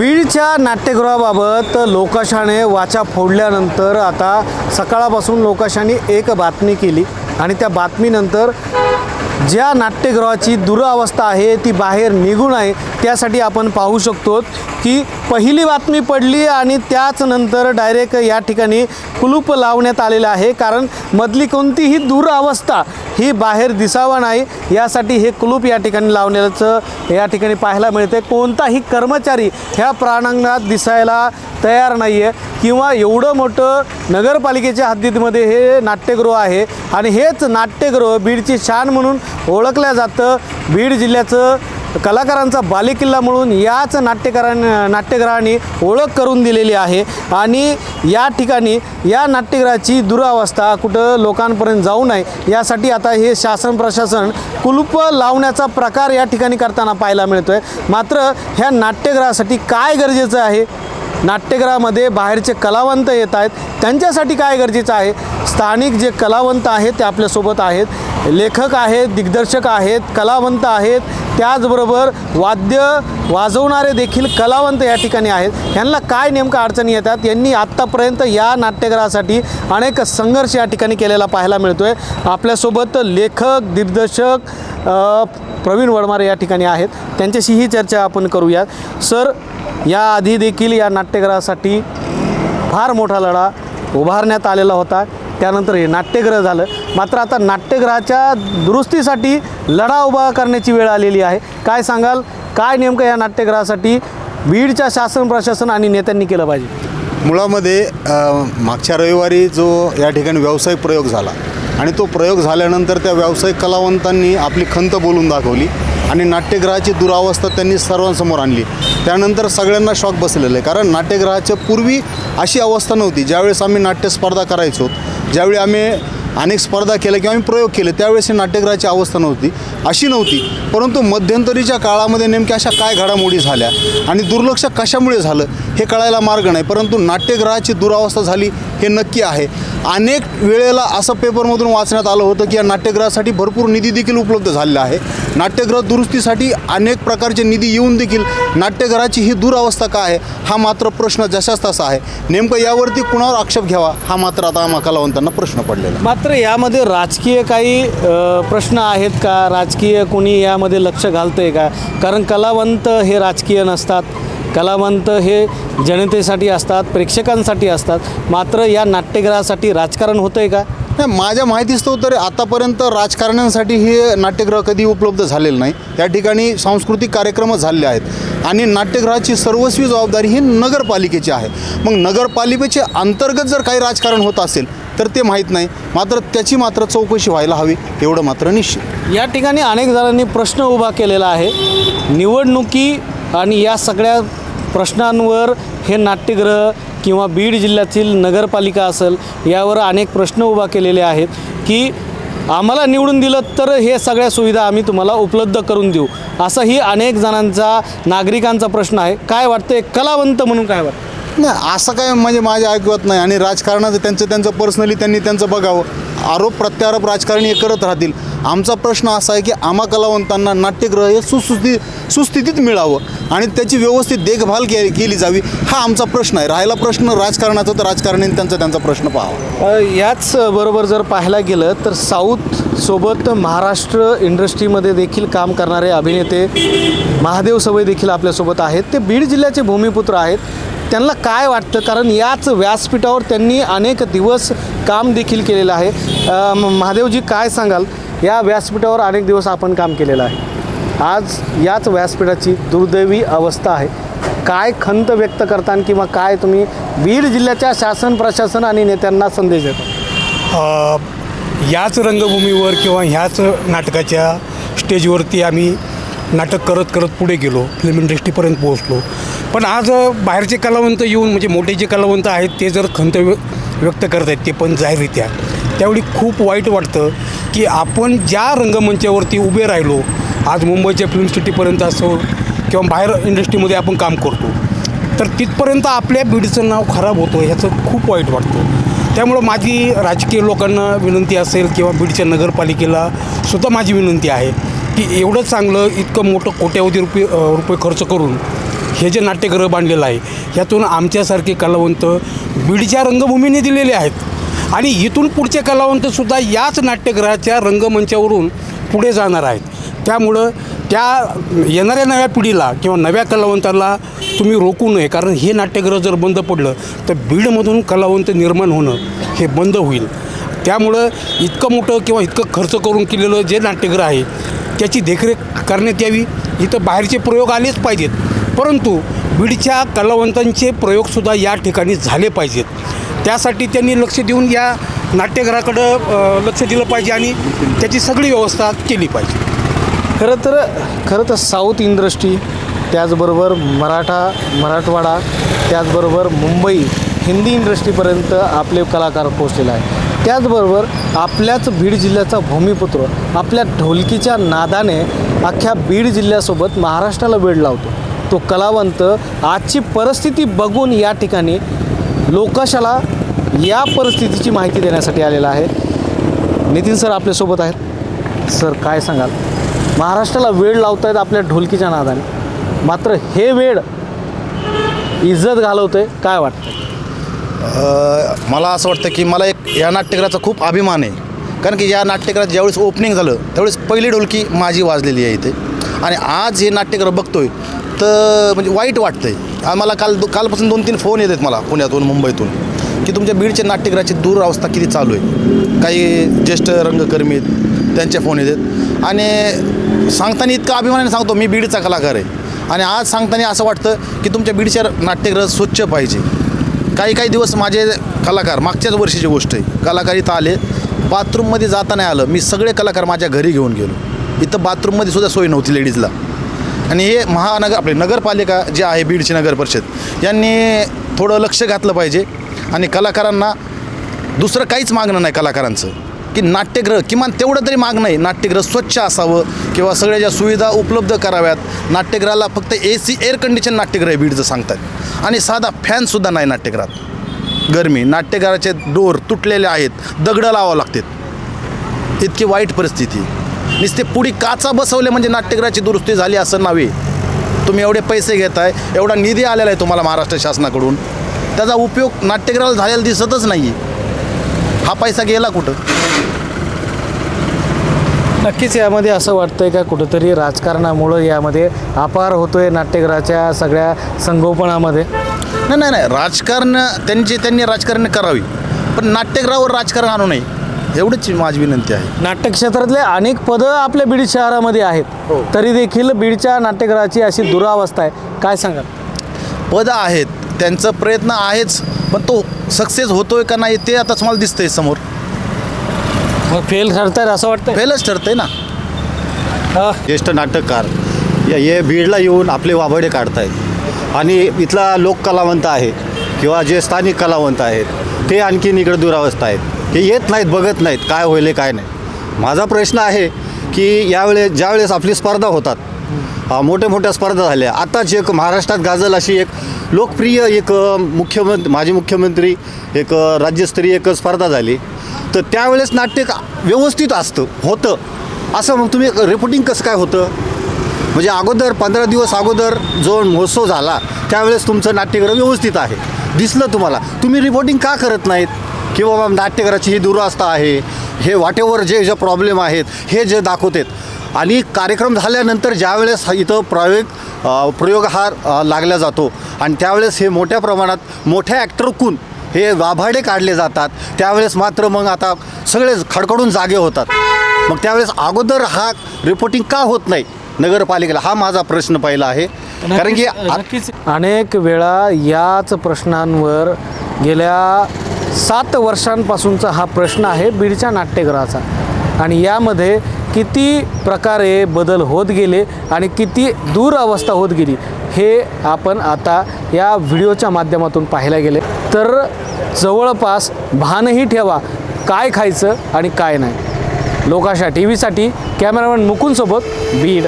बीडच्या नाट्यगृहाबाबत लोकाशाने वाचा फोडल्यानंतर आता सकाळपासून लोकाशाने एक बातमी केली आणि त्या बातमीनंतर ज्या नाट्यगृहाची दुरावस्था आहे ती बाहेर निघून आहे त्यासाठी आपण पाहू शकतो की पहिली बातमी पडली आणि त्याच नंतर डायरेक्ट या ठिकाणी कुलूप लावण्यात आलेलं आहे. कारण मधली कोणतीही दुरावस्था ही बाहेर दिसावा नाही. यासाठी हे कुलूप या ठिकाणी लावण्याचं या ठिकाणी पाहायला मिळते. कोणताही कर्मचारी ह्या प्राणांगणात दिसायला तयार नाही आहे किंवा एवढं मोठं नगरपालिकेच्या हद्दीमध्ये हे नाट्यगृह आहे. आणि हेच नाट्यगृह बीडची शान म्हणून ओळखलं जातं. बीड जिल्ह्याचं कलाकारांचा बालेकिल्ला म्हणून याच नाट्यकारां नाट्यगृहाने ओळख करून दिलेली आहे. आणि या ठिकाणी या नाट्यगृहाची दुरावस्था कुठं लोकांपर्यंत जाऊ नये यासाठी आता हे शासन प्रशासन कुलूप लावण्याचा प्रकार या ठिकाणी करताना पाहायला मिळतो आहे मात्र ह्या नाट्यगृहासाठी काय गरजेचं आहे? नाट्यगृहामध्ये बाहेरचे कलावंत येत आहेत. त्यांच्यासाठी काय गरजेचं आहे? स्थानिक जे कलावंत आहेत ते आपल्यासोबत आहेत. लेखक आहेत दिग्दर्शक आहेत कलावंत आहेत. त्याचबरोबर वाद्य वाजवणारे देखील कलावंत या ठिकाणी आहेत. ह्यांना काय नेमकं अडचणी येतात? यांनी आत्तापर्यंत या नाट्यगृहासाठी अनेक संघर्ष या ठिकाणी केलेला पाहायला मिळतो आहे आपल्यासोबत लेखक दिग्दर्शक प्रवीण वडमारे या ठिकाणी आहेत. त्यांच्याशी ही चर्चा आपण करूयात. सर या आधी देखील या नाट्यगृहासाठी फार मोठा लढा उभारण्यात आलेला होता. त्यानंतर हे नाट्यग्रह झालं. मात्र आता नाट्यग्रहाच्या दुरुस्तीसाठी लढा उभा करण्याची वेळ आलेली आहे. काय सांगाल? काय नेमकं या नाट्यग्रहासाठी बीडच्या शासन प्रशासन आणि नेत्यांनी केलं पाहिजे? मुळामध्ये मागच्या रविवारी जो या ठिकाणी व्यावसायिक प्रयोग झाला आणि तो प्रयोग झाल्यानंतर त्या व्यावसायिक कलावंतांनी आपली खंत बोलून दाखवली. आणि नाट्यगृहाची दुरावस्था त्यांनी सर्वांसमोर आणली. त्यानंतर सगळ्यांना शॉक बसलेलं आहे. कारण नाट्यगृहाच्या पूर्वी अशी अवस्था नव्हती. ज्यावेळेस आम्ही नाट्यस्पर्धा करायचो ज्यावेळी आम्ही अनेक स्पर्धा केल्या किंवा आम्ही प्रयोग केले त्यावेळेस ही नाट्यगृहाची अवस्था नव्हती. अशी नव्हती. परंतु मध्यंतरीच्या काळामध्ये नेमक्या अशा काय घडामोडी झाल्या आणि दुर्लक्ष कशामुळे झालं हे कळायला मार्ग नाही. परंतु नाट्यगृहाची दुरावस्था झाली हे नक्की आहे. अनेक वेळेला असं पेपरमधून वाचण्यात आलं होतं की या नाट्यगृहासाठी भरपूर निधी देखील उपलब्ध झालेला आहे. नाट्यगृह दुरुस्तीसाठी अनेक प्रकारचे निधी येऊन देखील नाट्यगृहाची ही दुरावस्था काय आहे हा मात्र प्रश्न जशाच तसा आहे. नेमकं यावरती कुणावर आक्षेप घ्यावा हा मात्र आता आम्हा कलावंतांना प्रश्न पडलेला मात्र यामध्ये राजकीय काही प्रश्न आहेत का? राजकीय कोणी यामध्ये लक्ष घालतंय का? कारण कलावंत हे राजकीय नसतात. कलावंत हे जनतेसाठी असतात प्रेक्षकांसाठी असतात. मात्र या नाट्यगृहासाठी राजकारण होतंय का? नाही माझ्या माहितीस्तव तर आतापर्यंत राजकारण्यांसाठी हे नाट्यगृह कधी उपलब्ध झालेलं नाही. त्या ठिकाणी सांस्कृतिक कार्यक्रमच झालेले आहेत. आणि नाट्यगृहाची सर्वस्वी जबाबदारी ही नगरपालिकेची आहे. मग नगरपालिकेच्या अंतर्गत जर काही राजकारण होत असेल तर ते माहीत नाही. मात्र त्याची मात्र चौकशी व्हायला हवी एवढं मात्र निश्चित. या ठिकाणी अनेक जणांनी प्रश्न उभा केलेला आहे. निवडणुकी आणि या सगळ्या प्रश्नांवर हे नाट्यगृह किंवा बीड जिल्ह्यातील नगरपालिका असेल यावर अनेक प्रश्न उभा केलेले आहेत की आम्हाला निवडून दिलं तर हे सगळ्या सुविधा आम्ही तुम्हाला उपलब्ध करून देऊ. असंही अनेक जणांचा नागरिकांचा प्रश्न आहे. काय वाटतं कलावंत म्हणून काय वाटतं नाही असं काय म्हणजे माझ्या ऐकवत नाही आणि राजकारणाचं त्यांचं त्यांचं पर्सनली त्यांनी त्यांचं बघावं. आरोप प्रत्यारोप राजकारणी हे करत राहतील. आमचा प्रश्न असा आहे की आम्हा कलावंतांना नाट्यगृह हे सुस्थिती सुस्थितीत मिळावं आणि त्याची व्यवस्थित देखभाल के केली जावी हा आमचा प्रश्न आहे. राहिला प्रश्न राजकारणाचा तर राजकारण्यांनी त्यांचा त्यांचा प्रश्न पाहावा. याच बरोबर जर पाहायला गेलं तर साऊथ सोबत महाराष्ट्र इंडस्ट्रीमध्ये देखील काम करणारे अभिनेते महादेव सवय देखील आपल्यासोबत आहेत. ते बीड जिल्ह्याचे भूमिपुत्र आहेत. त्यांना काय वाटतं? कारण याच व्यासपीठावर त्यांनी अनेक दिवस काम देखील केलेलं आहे. म- महादेवजी काय सांगाल? या व्यासपीठावर अनेक दिवस आपण काम केलेलं आहे. आज याच व्यासपीठाची दुर्दैवी अवस्था आहे. काय खंत व्यक्त करताना किंवा काय तुम्ही बीड जिल्ह्याच्या शासन प्रशासन आणि नेत्यांना संदेश देता? याच रंगभूमीवर किंवा ह्याच नाटकाच्या स्टेजवरती आम्ही नाटक करत करत पुढे गेलो फिल्म इंडस्ट्रीपर्यंत पोहोचलो. पण आज बाहेरचे कलावंत येऊन म्हणजे मोठे जे कलावंत आहेत ते जर खंत व्य व्यक्त करत आहेत ते पण जाहीररित्या. त्यावेळी खूप वाईट वाटतं की आपण ज्या रंगमंचावरती उभे राहिलो आज मुंबईच्या फिल्म सिटीपर्यंत असो किंवा बाहेर इंडस्ट्रीमध्ये आपण काम करतो तर तिथपर्यंत आपल्या बीडचं नाव खराब होतं ह्याचं खूप वाईट वाटतं. त्यामुळं माझी राजकीय लोकांना विनंती असेल किंवा बीडच्या नगरपालिकेला सुद्धा माझी विनंती आहे की एवढं चांगलं इतकं मोठं कोट्यावधी रुपये रुपये खर्च करून हे जे नाट्यगृह बांधलेलं आहे ह्यातून आमच्यासारखे कलावंत बीडच्या रंगभूमीने दिलेले आहेत. आणि इथून पुढचे कलावंतसुद्धा याच नाट्यगृहाच्या रंगमंचावरून पुढे जाणार आहेत. त्यामुळं त्या येणाऱ्या नव्या पिढीला किंवा नव्या कलावंताला तुम्ही रोखू नये कारण हे नाट्यगृह जर बंद पडलं तर बीडमधून कलावंत निर्माण होणं हे बंद होईल. त्यामुळं इतकं मोठं किंवा इतकं खर्च करून केलेलं जे नाट्यगृह आहे त्याची देखरेख करण्यात यावी. इथं बाहेरचे प्रयोग आलेच पाहिजेत. परंतु बीडच्या कलावंतांचे प्रयोगसुद्धा या ठिकाणी झाले पाहिजेत. त्यासाठी त्यांनी लक्ष देऊन या नाट्यघराकडं लक्ष दिलं पाहिजे आणि त्याची सगळी व्यवस्था केली पाहिजे. खरं तर खरं तर साऊथ इंडस्ट्री त्याचबरोबर मराठा मराठवाडा त्याचबरोबर मुंबई हिंदी इंडस्ट्रीपर्यंत आपले कलाकार पोचलेले आहे त्याचबरोबर आपल्याच बीड जिल्ह्याचा भूमिपुत्र आपल्या ढोलकीच्या नादाने अख्ख्या बीड जिल्ह्यासोबत महाराष्ट्राला वेळ लावतो. तो कलावंत आजची परिस्थिती बघून या ठिकाणी लोकशाला या परिस्थितीची माहिती देण्यासाठी आलेला आहे. नितीन सर आपल्यासोबत आहेत. सर काय सांगाल? महाराष्ट्राला वेळ लावतायत आपल्या ढोलकीच्या नादाने. मात्र हे वेळ इज्जत घालवतंय काय वाटतं मला असं वाटतं की मला एक या नाट्यगृहाचा खूप अभिमान आहे. कारण की या नाट्यगृहात ज्यावेळेस ओपनिंग झालं त्यावेळेस पहिली ढोलकी माझी वाजलेली आहे इथे. आणि आज हे नाट्यगृह बघतोय तर म्हणजे वाईट वाटतं आहे मला काल दो कालपासून दोन तीन फोन येत आहेत मला पुण्यातून मुंबईतून की तुमच्या बीडच्या नाट्यगृहाची दुरावस्था किती चालू आहे? काही ज्येष्ठ रंगकर्मी आहेत त्यांचे फोन येतात आणि सांगताना इतका अभिमानाने सांगतो मी बीडचा कलाकार आहे. आणि आज सांगताना असं वाटतं की तुमच्या बीडच्या नाट्यगृह स्वच्छ पाहिजे. काही काही दिवस माझे कलाकार मागच्याच वर्षीची गोष्ट आहे. कलाकार इथं आले बाथरूममध्ये जाता नाही आलं मी सगळे कलाकार माझ्या घरी घेऊन गेलो. इथं बाथरूममध्ये सुद्धा सोय नव्हती लेडीजला. आणि हे महानगर आपले नगरपालिका जे आहे बीडची नगर परिषद यांनी थोडं लक्ष घातलं पाहिजे. आणि कलाकारांना दुसरं काहीच मागणं नाही कलाकारांचं. की नाट्यगृह किमान तेवढं तरी मागणं आहे नाट्यगृह स्वच्छ असावं किंवा सगळ्या ज्या सुविधा उपलब्ध कराव्यात. नाट्यगृहाला फक्त ए सी एअर कंडिशन नाट्यगृह बीडचं सांगतात. आणि साधा फॅनसुद्धा नाही नाट्यगृहात गरमी नाट्यगृहाचे डोर तुटलेले आहेत दगडं लावावं लागतात. इतकी वाईट परिस्थिती. नुसते पुढी काचा बसवले म्हणजे नाट्यगृहाची दुरुस्ती झाली असं नव्हे. तुम्ही एवढे पैसे घेताय एवढा निधी आलेला आहे तुम्हाला महाराष्ट्र शासनाकडून. त्याचा उपयोग नाट्यगृहाला झालेला दिसतच नाही हा पैसा गेला कुठं? नक्कीच यामध्ये असं वाटतंय का कुठंतरी राजकारणामुळं यामध्ये अपार होतोय नाट्यगृहाच्या सगळ्या संगोपनामध्ये? नाही नाही नाही. राजकारण त्यांची त्यांनी राजकारण करावी. पण नाट्यगृहावर राजकारण आणू नये. एवढीच माझी विनंती आहे. नाट्य क्षेत्रातले अनेक पदं आपल्या बीड शहरामध्ये आहेत. तरी देखील बीडच्या नाट्यगृहाची अशी दुरावस्था आहे. काय सांगाल? पदं आहेत. त्यांचा प्रयत्न आहेच. पण तो सक्सेस होतोय का नाही ते आता तुम्हाला दिसतंय समोर. मग फेल ठरतायत असं वाटतंय? फेलच ठरतंय ना. हा. ज्येष्ठ नाटककार या हे बीडला येऊन आपले वाबडे काढतायत. आणि इथला लोककलावंत आहे किंवा जे स्थानिक कलावंत आहेत ते आणखीन इकडे दुरावस्था आहेत. हे येत नाहीत बघत नाहीत काय होईल काय नाही. माझा प्रश्न आहे की यावेळेस ज्यावेळेस आपली स्पर्धा होतात मोठ्या मोठ्या स्पर्धा झाल्या. आताच एक महाराष्ट्रात गाजल अशी एक लोकप्रिय एक मुख्यमंत्री माजी मुख्यमंत्री एक राज्यस्तरीय एक स्पर्धा झाली. तर त्यावेळेस नाट्य व्यवस्थित असतं होतं. असं मग तुम्ही रिपोर्टिंग कसं काय होतं? म्हणजे अगोदर पंधरा दिवस अगोदर जो महोत्सव झाला त्यावेळेस तुमचं नाट्यगृह व्यवस्थित आहे. दिसलं तुम्हाला. तुम्ही रिपोर्टिंग का करत नाहीत? की बाबा नाट्यगराची ही दुरावस्था आहे हे वाटेवर जे जे प्रॉब्लेम आहेत हे जे दाखवतात. आणि कार्यक्रम झाल्यानंतर ज्यावेळेस इथं प्रयोग अ, प्रयोग हा लागला जातो आणि त्यावेळेस हे मोठ्या प्रमाणात मोठ्या ॲक्टरकून हे वाभाडे काढले जातात. त्यावेळेस मात्र मग आता सगळे खडखडून जागे होतात. मग त्यावेळेस अगोदर हा रिपोर्टिंग का होत नाही नगरपालिकेला? हा माझा प्रश्न पहिला आहे. कारण की आ- नक्कीच. अनेक वेळा याच प्रश्नांवर गेल्या सात वर्षांपासूनचा हा प्रश्न आहे बीडच्या नाट्यगृहाचा. आणि यामध्ये किती प्रकारे बदल होत गेले आणि किती दूर अवस्था होत गेली हे आपण आता या व्हिडिओच्या माध्यमातून पाहायला गेले. तर जवळपास भानही ठेवा काय खायचं आणि काय नाही. लोकाशा टी व्हीसाठी कॅमेरामॅन मुकुंदसोबत बीड.